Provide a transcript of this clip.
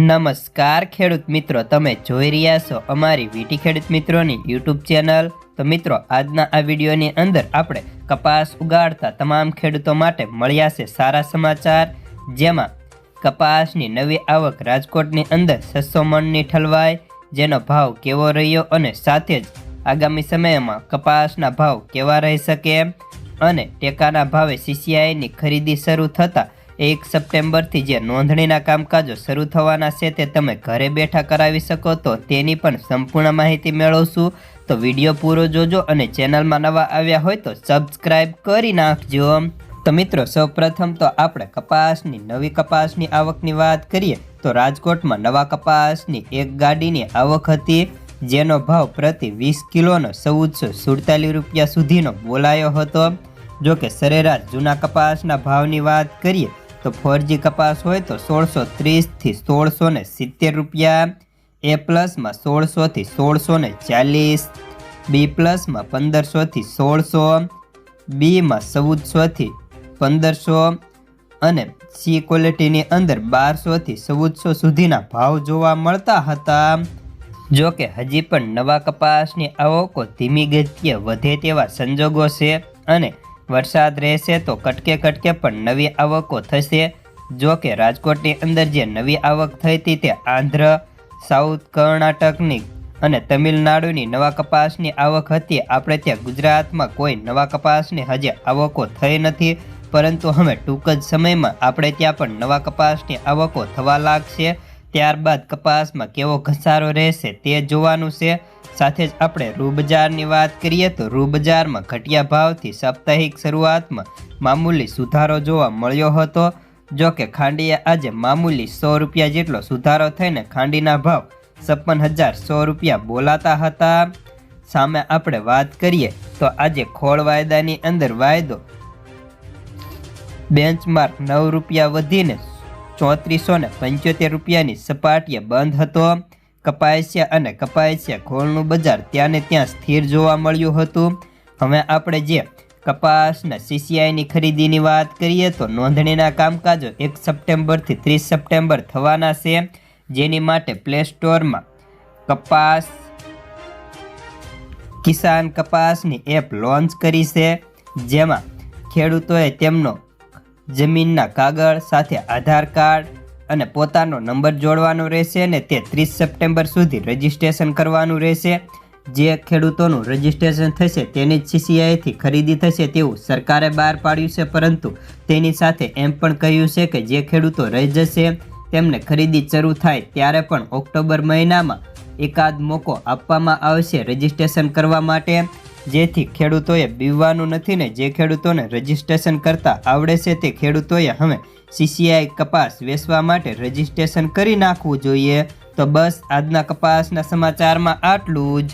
નમસ્કાર ખેડૂત મિત્રો, તમે જોઈ રહ્યા છો અમારી વીટી ખેડૂત મિત્રોની યુટ્યુબ ચેનલ. તો મિત્રો, આજના આ વિડીયોની અંદર આપણે કપાસ ઉગાડતા તમામ ખેડૂતો માટે મળ્યા છે સારા સમાચાર, જેમાં કપાસની નવી આવક રાજકોટની અંદર છસો મણની ઠલવાય જેનો ભાવ કેવો રહ્યો અને સાથે જ આગામી સમયમાં કપાસના ભાવ કેવા રહી શકે? અને ટેકાના ભાવે સીસીઆઈની ખરીદી શરૂ થતાં એક સપ્ટેમ્બરથી જે નોંધણીના કામકાજો શરૂ થવાના છે તે તમે ઘરે બેઠા કરાવી શકો તો તેની પણ સંપૂર્ણ માહિતી મેળવશું. તો વીડિયો પૂરો જોજો અને ચેનલમાં નવા આવ્યા હોય તો સબસ્ક્રાઈબ કરી નાખજો. તો મિત્રો, સૌપ્રથમ તો આપણે કપાસની, નવી કપાસની આવકની વાત કરીએ તો રાજકોટમાં નવા કપાસની એક ગાડીની આવક હતી, જેનો ભાવ પ્રતિ વીસ કિલોનો ચૌદસો સુડતાલીસ રૂપિયા સુધીનો બોલાયો હતો. જો કે સરેરાશ જૂના કપાસના ભાવની વાત કરીએ તો ફોરજી કપાસ હોય તો સોળસો ત્રીસથી સોળસો ને સિત્તેર રૂપિયા. એ પ્લસમાં સોળસોથી સોળસો ને ચાલીસ. બી પ્લસમાં પંદરસોથી સોળસો. બીમાં ચૌદસોથી પંદરસો. અને સી ક્વોલિટીની અંદર બારસોથી ચૌદસો સુધીના ભાવ જોવા મળતા હતા. જો કે હજી પણ નવા કપાસની આવકો ધીમી ગતિએ વધે તેવા સંજોગો છે અને વરસાદ રહેશે તો કટકે કટકે પણ નવી આવકો થશે. જો કે રાજકોટની અંદર જે નવી આવક થઈ હતી તે આંધ્ર, સાઉથ કર્ણાટકની અને તમિલનાડુની નવા કપાસની આવક હતી. આપણે ત્યાં ગુજરાતમાં કોઈ નવા કપાસની હજી આવકો થઈ નથી, પરંતુ હવે ટૂંક જ સમયમાં આપણે ત્યાં પણ નવા કપાસની આવકો થવા લાગશે. ત્યારબાદ કપાસમાં કેવો ઘસારો રહેશે તે જોવાનું છે. સાથે જ આપણે રૂબજારની વાત કરીએ તો રૂબજારમાં ઘટિયા ભાવથી સાપ્તાહિક શરૂઆતમાં મામૂલી સુધારો જોવા મળ્યો હતો. જો કે ખાંડીએ આજે મામૂલી સો રૂપિયા જેટલો સુધારો થઈને ખાંડીના ભાવ છપ્પન હજાર સો રૂપિયા બોલાતા હતા. સામે આપણે વાત કરીએ તો આજે ખોળ વાયદાની અંદર વાયદો બેન્ચમાર્ક નવ રૂપિયા વધીને ચોત્રીસો ને પંચોતેર રૂપિયાની સપાટીએ બંધ હતો. કપાસિયા અને કપાસિયા ઘોળનું બજાર ત્યાંને ત્યાં સ્થિર જોવા મળ્યું હતું. હવે આપણે જે કપાસના સીસીઆઈની ખરીદીની વાત કરીએ તો નોંધણીના કામકાજો એક સપ્ટેમ્બરથી ત્રીસ સપ્ટેમ્બર થવાના છે, જેની માટે પ્લે સ્ટોરમાં કપાસ, કિસાન કપાસની એપ લોન્ચ કરી છે. જેમાં ખેડૂતોએ તેમનો જમીનના કાગળ સાથે આધાર કાર્ડ અને પોતાનો નંબર જોડવાનો રહેશે અને તે ત્રીસ સપ્ટેમ્બર સુધી રજિસ્ટ્રેશન કરવાનું રહેશે. જે ખેડૂતોનું રજિસ્ટ્રેશન થશે તેની જ સીસીઆઈથી ખરીદી થશે તેવું સરકારે બહાર પાડ્યું છે, પરંતુ તેની સાથે એમ પણ કહ્યું છે કે જે ખેડૂતો રહી જશે તેમને ખરીદી શરૂ થાય ત્યારે પણ ઓક્ટોબર મહિનામાં એકાદ મોકો આપવામાં આવશે રજિસ્ટ્રેશન કરવા માટે. જેથી ખેડૂતોએ બીવવાનું નથી ને જે ખેડૂતોને રજીસ્ટ્રેશન કરતા આવડે છે તે ખેડૂતોએ હવે સીસીઆઈ કપાસ વેચવા માટે રજીસ્ટ્રેશન કરી નાખવું જોઈએ. તો બસ આજના કપાસના સમાચારમાં આટલું જ.